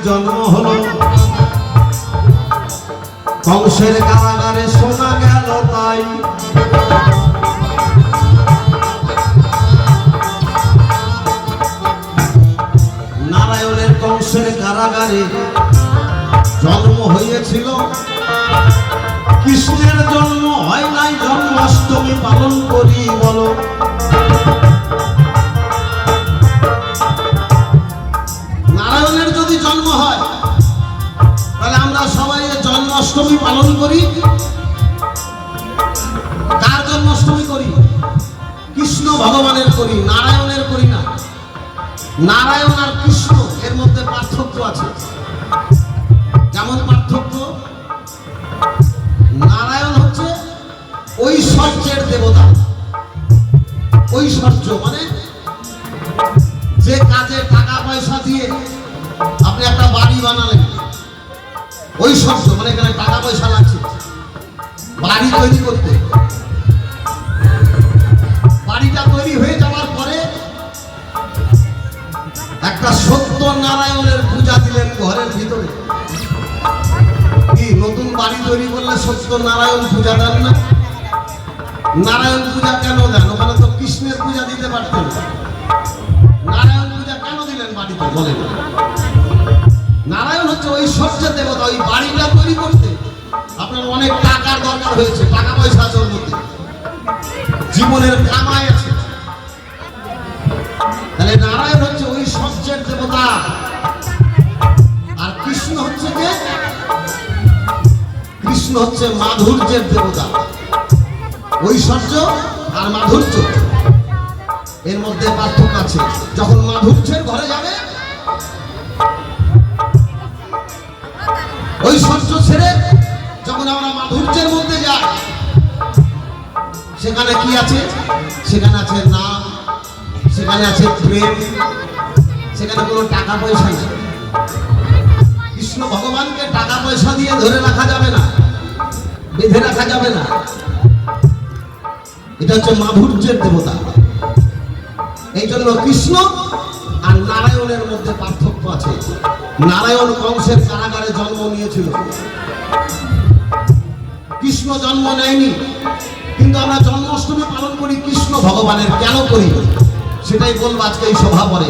জন্ম হলো। কংসের কারাগারে শোনা গেল তাই। নারায়ণের কংসের কারাগারে জন্ম হয়েছিল। কৃষ্ণের জন্ম হয় নাই, জন্মাষ্টমী পালন করি বলো। জন্মাষ্টমী পালন করি কার জন্মাষ্টমী করি, কৃষ্ণ ভগবানের করি, নারায়ণের করি না। নারায়ণ আর কৃষ্ণ, এর মধ্যে পার্থক্য আছে। দিলেন ঘরের ভিতরে। কি, নতুন বাড়ি তৈরি করলে সত্য নারায়ণ পূজা দেন না? নারায়ণ পূজা কেন দেন? ওখানে তো কৃষ্ণের পূজা দিতে পারতেন। নারায়ণ পূজা কেন দিলেন বাড়িতে, বলেন। নারায়ণ হচ্ছে ওই সহ্য দেবতা, ওই বাড়িটা তৈরি করতে। আপনার অনেক টাকার দরকার হয়েছে, টাকা পয়সা আছে মধ্যে। জীবনের কামাই আছে। তাহলে নারায়ণ হচ্ছে ওই সহ্যের দেবতা কৃষ্ণ হচ্ছে মাধুর্যের দেবতা। ঐশ্বর্য আর মাধুর্য। এর মধ্যে পার্থক্য আছে। যখন মাধুর্যের ঘরে যাবে, ঐশ্বর্য ছেড়ে যখন আমরা মাধুর্যের মধ্যে যাই, সেখানে কি আছে? সেখানে আছে নাম, সেখানে আছে প্রেম, সেখানে কোনো টাকা পয়সা নেই। কৃষ্ণ ভগবানকে টাকা পয়সা দিয়ে ধরে রাখা যাবে না। বেঁধে রাখা যাবে না। এটা হচ্ছে মাধুর্যের দেবতা। এই জন্য কৃষ্ণ আর নারায়ণের মধ্যে পার্থক্য আছে। নারায়ণ কংসের কারাগারে জন্ম নিয়েছিল। কৃষ্ণ জন্ম নেয়নি, কিন্তু আমরা জন্মাষ্টমী পালন করি, কৃষ্ণ ভগবানের কেন করি? সেটাই বলব আজকে এই সভা পরে।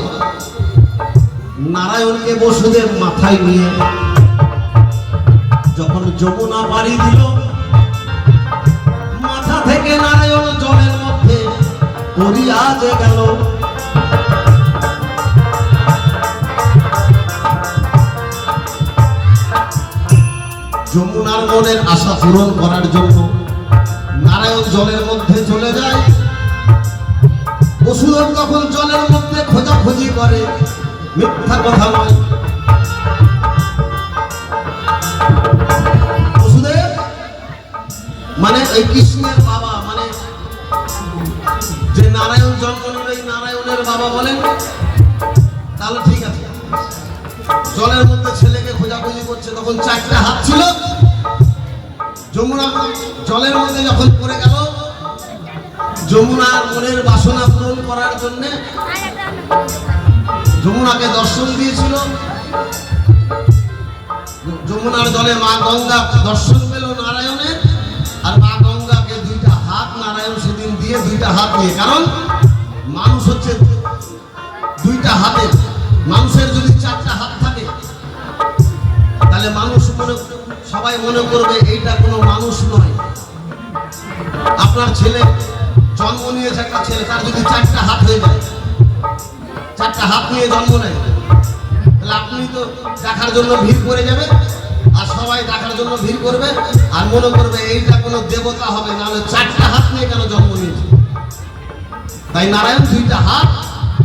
নারায়ণকে বসুদেব মাথায় নিয়ে যখন যমুনা বাড়ি দিল থেকে নারায়ণ জলের মধ্যে পড়িয়া যে গেল। যমুনার মনের আশা পূরণ করার জন্য নারায়ণ জলের মধ্যে চলে যায়। বসুদেব তখন জলের মধ্যে খোঁজাখুঁজি করে। মিথ্যা কথা নয় মানে এই কৃষ্ণের বাবা বলেন? তাহলে ঠিক আছে। জলের মধ্যে ছেলেকে খোঁজাখুঁজি করছে, তখন চারটা হাত ছিল। যমুনা জলের মধ্যে যখন পড়ে গেল, যমুনার মনের বাসনা পূরণ করার জন্য যমুনাকে দর্শন দিয়েছিল। যমুনার জলে মা গঙ্গা দর্শন পেল নারায়ণের, আর মা গঙ্গাকে দুইটা হাত, নারায়ণ সেদিন দিয়ে দুইটা হাত নিয়ে। কারণ মানুষ হচ্ছে দুইটা হাতে, মানুষের যদি চারটা হাত থাকে, তাহলে মানুষ মনে, সবাই মনে করবে এইটা কোনো মানুষ নয়। আপনার ছেলে জন্ম নিয়েছে একটা ছেলে, তার যদি চারটা হাত হয়ে যায়, চারটা হাত নিয়ে জন্ম নেয়, তাহলে আপনি তো দেখার জন্য ভিড় করে যাবে, আর সবাই দেখার জন্য ভিড় করবে, আর মনে করবে এইটা কোনো দেবতা হবে, নাহলে চারটা হাত নিয়ে কেন জন্ম নিয়েছে? তাই নারায়ণ দুইটা হাত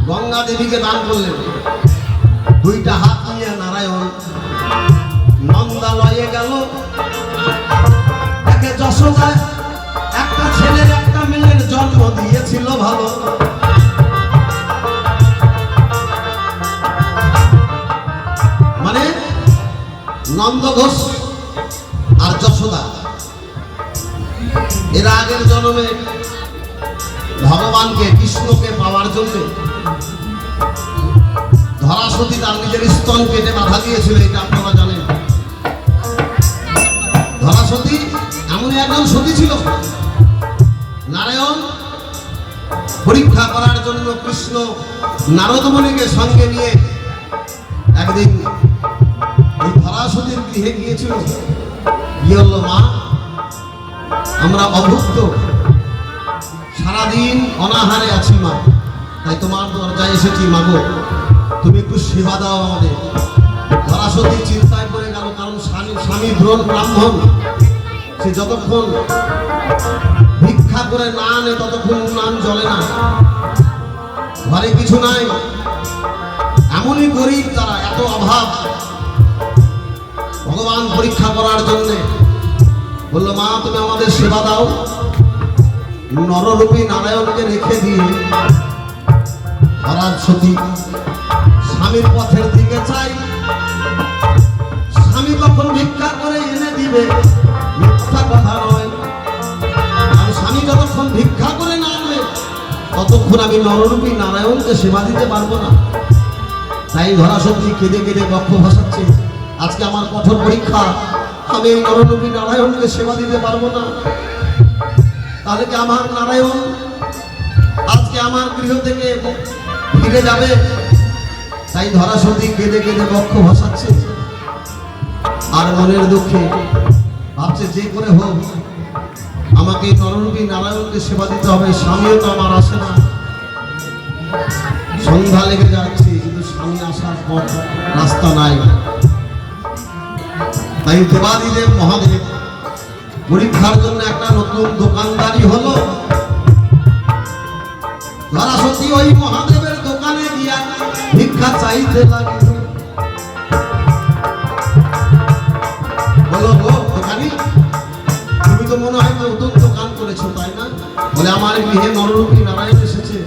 গঙ্গা দেবীকে দান করলেন। দুইটা হাত নিয়ে নারায়ণ নন্দালয়ে গেল। দেখে যশোদা একটা ছেলের একটা মেয়ের জন্ম দিয়েছিল ভালো। মানে নন্দ ঘোষ আর যশোদা। এর আগের জন্মে ভগবানকে কৃষ্ণকে পাওয়ার জন্য ধরাসতী তার নিজের স্তন কেটে বাধা দিয়েছিল, এটা আপনারা জানেন। ধরাসতী এমনই একজন সতী ছিল। নারায়ণ পরীক্ষা করার জন্য কৃষ্ণ নারদমণিকে সঙ্গে নিয়ে একদিন এই ধরাসতীর গৃহে গিয়েছিল। গিয়ে মা, আমরা অভুক্ত। সারাদিন অনাহারে আছি মা। তাই তোমার দরজায় এসেছি মাগো তুমি একটু সেবা দাও আমাদের। ধরাসতী চিন্তায় পড়ে গেল, কারণ স্বামী স্বামী ব্রণ ব্রাহ্মণ। সে যতক্ষণ ভিক্ষা করে না আনে, ততক্ষণ নাম জ্বলে না। ঘরে কিছু নাই। এমনই গরিব তারা, এত অভাব। ভগবান পরীক্ষা করার জন্য বলল, মা, তুমি আমাদের সেবা দাও। নররূপী নারায়ণকে রেখে দিয়ে সতী স্বামীর পথের দিকে চাই। স্বামী কখন ভিক্ষা করে এনে দিবে? মিথ্যা কথা নয়। আর স্বামী যতক্ষণ ভিক্ষা করে না আনবে, ততক্ষণ আমি নররূপী নারায়ণকে সেবা দিতে পারব না? তাই ধরা সত্যি কেঁদে কেঁদে বক্ষ ভাসাচ্ছে, আজকে আমার কঠোর পরীক্ষা। আমি এই নররূপী নারায়ণকে সেবা দিতে পারব না। তাহলে কি আমার নারায়ণ আজকে আমার গৃহ থেকে ফিরে যাবে? তাই ধরা সত্যি কেঁদে কেঁদে বক্ষ ভাসাচ্ছে। আর মনের দুঃখে ভাবছে যে করে হোক, আমাকে এই নারায়ণকে সেবা দিতে হবে, স্বামীও তো আমার আসে না। সন্ধ্যা লেগে যাচ্ছে, কিন্তু স্বামী আসার পর রাস্তা নাই। তাই দেবাদিদেব মহাদেব। পরীক্ষার জন্য একটা নতুন দোকানদারি হলো। ধরা সত্যি ওই গিয়া ভিক্ষা চাইতে বলো গো দোকানি, তুমি তো মনে হয় নতুন দোকান করেছ, তাই না? বলে, আমার গৃহে নররূপী নারায়ণ এসেছে।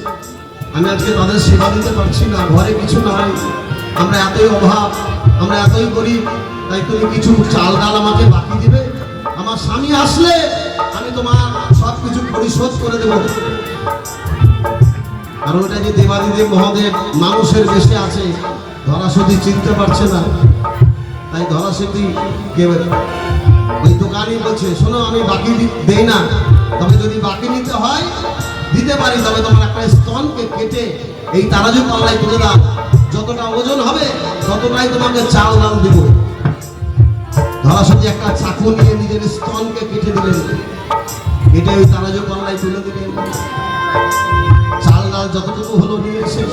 আমি আজকে তাদের সেবা দিতে পারছি না, ঘরে কিছু নাই। আমরা এতই অভাব, আমরা এতই গরিব, তাই তুমি কিছু চাল ডাল আমাকে বাকি দিবে? আমার স্বামী আসলে আমি তোমার সব কিছু পরিশোধ করে দেবো। আর ওটা যে দেবাদিদেব মহাদেব মানুষের দেশে আছে ধরাসতী চিনতে পারছে না। তাই ধরাসতী কে ওই দোকানই বলছে, শোনো, আমি বাকি দেই না। তবে যদি বাকি নিতে হয়, দিতে পারি, তবে তোমার একটা স্তনকে কেটে এই তারাজু পাল্লায় তুলে দাও। যতটা ওজন হবে, ততটাই তোমাকে চাল দাম দিব। ধরাসতী একটা চাকু নিয়ে নিজের স্তনকে কেটে দিলেন। কেটে ওই তারাজু পাল্লায় তুলে দিলেন। চাল ডাল যতটুকু হলো নিয়ে এসে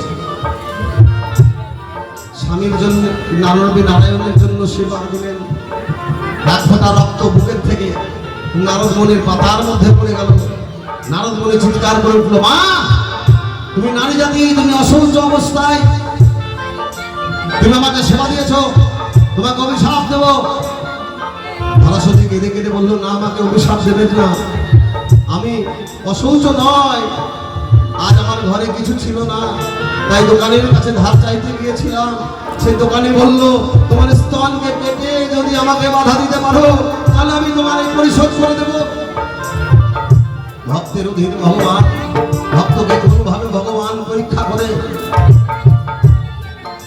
স্বামীর জন্য নারবী নারায়ণের জন্য সেবা দিলেন। এক রক্ত বুকের থেকে নারদমণির পাতার মধ্যে পড়ে গেল। নারদমণি চিৎকার করে উঠল, মা, তুমি নারী জাতি, তুমি অসহ্য অবস্থায়। তুমি আমাকে সেবা দিয়েছ, তোমাকে অভিশাপ দেব। ধরাসতী কেঁদে কেঁদে বলল, না আমাকে অভিশাপ দেবেন না। আমি অসৌচ নয়। আজ আমার ঘরে কিছু ছিল না। তাই দোকানের কাছে ধার চাইতে গিয়েছিলাম। সেই দোকানি বলল, তোমার স্তনকে কেটে যদি আমাকে বাধা দিতে পারো, তাহলে আমি তোমার পরিশোধ করে দেব। ভক্তের অধীন ভগবান, ভক্তকে কোনোভাবে ভগবান পরীক্ষা করে।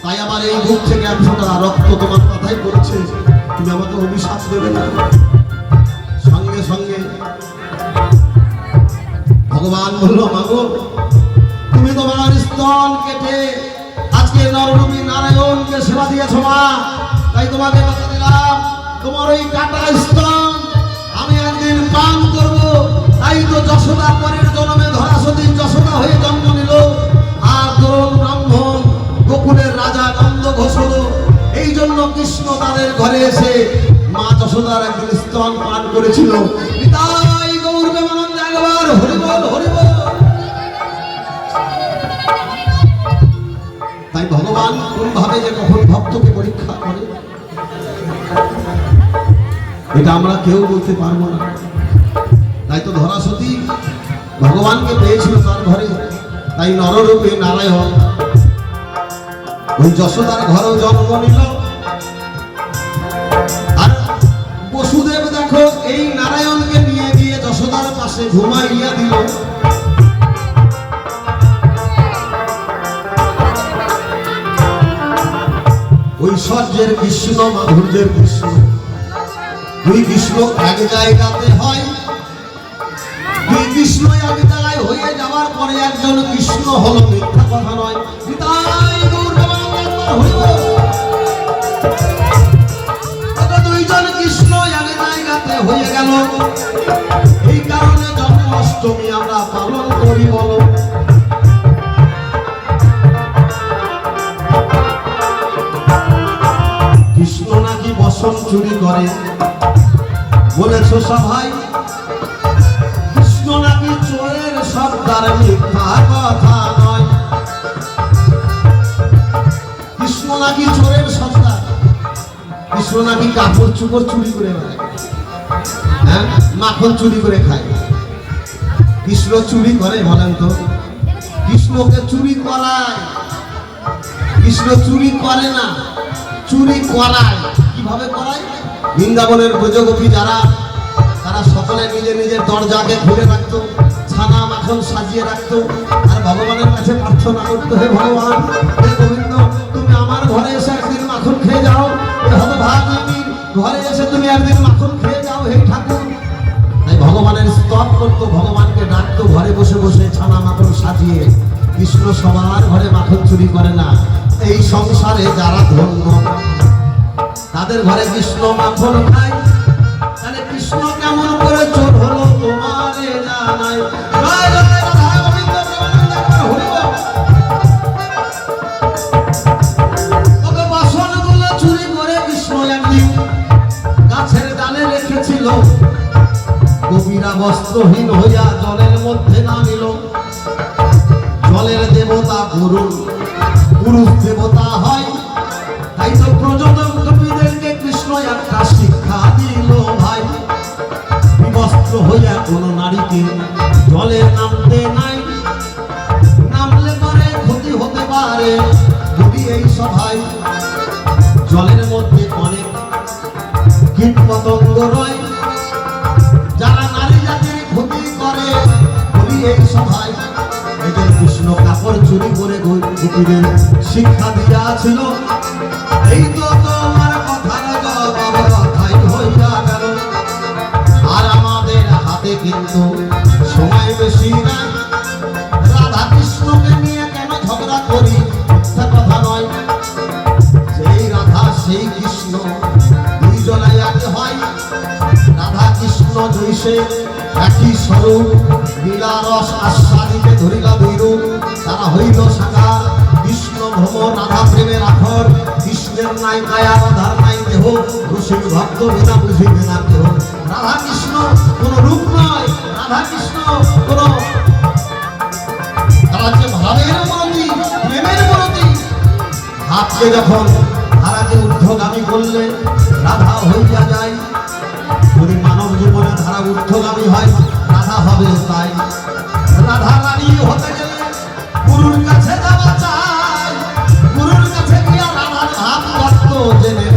তাই আমার এই বুক থেকে এক ফোঁটা রক্ত তোমার কথাই পড়ছে। তুমি আমাকে অভিশাপ দেবে না। ভগবান বলল, মাগো, তুমি তোমার স্তন কেটে আজকে নররূপী নারায়ণকে সেবা দিয়েছ মা। তাই তোমাকে কথা দিলাম, তোমার ওই কাটা স্তন আমি একদিন পান করব। তাই তো যশোদা পরের জন্মে ধরা সতী যশোদা হয়ে জন্ম নিল। আর তরুণ ব্রাহ্মণ গোকুলের রাজা নন্দ ঘোষ এই জন্য কৃষ্ণ তাদের ঘরে এসে মা যশোদার একদিন স্তন পান করেছিল। তাই কখন পরীক্ষা করে এটা আমরা কেউ বলতে পারব না। তাই তো ধরাসতী ভগবানকে পেয়েছিল তার ঘরে। তাই নররূপে নারায়ণ। ওই যশোদার ঘরেও জন্ম নিল। আর বসুদেব দেখো, এই নারায়ণকে নিয়ে গিয়ে যশোদার পাশে ঘুমাইয়া দিল। ঐশ্বর্যের কৃষ্ণ মাধুর্যের কৃষ্ণ। দুই কৃষ্ণ এক জায়গাতে হয়। দুই কৃষ্ণ এক জায়গায় হয়ে যাওয়ার পরে একজন কৃষ্ণ হলো মিথ্যা কথা নয়। দুইজন কৃষ্ণ এক জায়গাতে হয়ে গেল। এই কারণে জন্মাষ্টমী আমরা পালন করি বলো। চুরি করে। বলেছ সবাই কৃষ্ণ নাকি চোরের সর্দার মিথ্যা কথা নাকি চোরের কৃষ্ণ নাকি কাপড় চুপড় চুরি করে হ্যাঁ মাখন চুরি করে খায়। কৃষ্ণ চুরি করে, বলেন তো। কৃষ্ণকে চুরি করায়। কৃষ্ণ চুরি করে না, চুরি করায়। কীভাবে করায়? বৃন্দাবনের ব্রজগোপী যারা, তারা সকলে নিজে নিজের দরজাকে খুলে রাখতো, ছানা মাখন সাজিয়ে রাখতো, আর ভগবানের কাছে প্রার্থনা করতো, হে ভগবান, হে গোবিন্দ, তুমি আমার ঘরে এসে একদিন মাখন খেয়ে যাও। হতভাগিনীর ঘরে এসে তুমি একদিন মাখন খেয়ে যাও, হে ঠাকুর। তাই ভগবানের স্তব করতো, ভগবানকে ডাকতো, ঘরে বসে বসে ছানা মাখন সাজিয়ে, কৃষ্ণ সবার ঘরে মাখন চুরি করে না। এই সংসারে যারা ধন্য তাদের ঘরে কৃষ্ণ মাখন খায়। তাহলে কৃষ্ণ কেমন করে চোর হলো তোমারে বস্ত্রহীন হইয়া জলের মধ্যে নামিল। জলের দেবতা গরুর পুরুষ দেবতা হয়। তাই তো প্রযোজক বিবস্ত্র হইয়া কোন নারীকে জলে নামতে নাই। নামলে পরে ক্ষতি হতে পারে যদি এই সভায় জলের মধ্যে অনেক কীট পতঙ্গ রয়। যারা নারী জাতির ক্ষতি করে বলি এই সভায় যে কৃষ্ণ কাপড় চুরি করে গো- শিক্ষা দিয়াছিল এই জৈসে একই স্বরূপ লীলারস আস্বাদিতে ধরিলা দুই রূপ তারা হইল সাকার কৃষ্ণ ভ্রম, রাধা প্রেমের আখর। কৃষ্ণের নাই কায়া রাধার নাই দেহ। রসিক ভক্ত বিনা বুঝিবে না দেহ রাধা কৃষ্ণ, কোন রূপ নয় রাধা কৃষ্ণ, কোন তারা হচ্ছে ভাবের মরতি প্রেমের মরতি হাতকে যখন ধারাকে ঊর্ধ্বগামী করলে রাধা হইয়া যায় ঊর্ধ্বগামী হয়, রাধা হবে তাই। রাধা রানী হতে গেলে গুরুর কাছে যাওয়া চাই। গুরুর কাছে গিয়া রাধার হাত রক্ত জেনে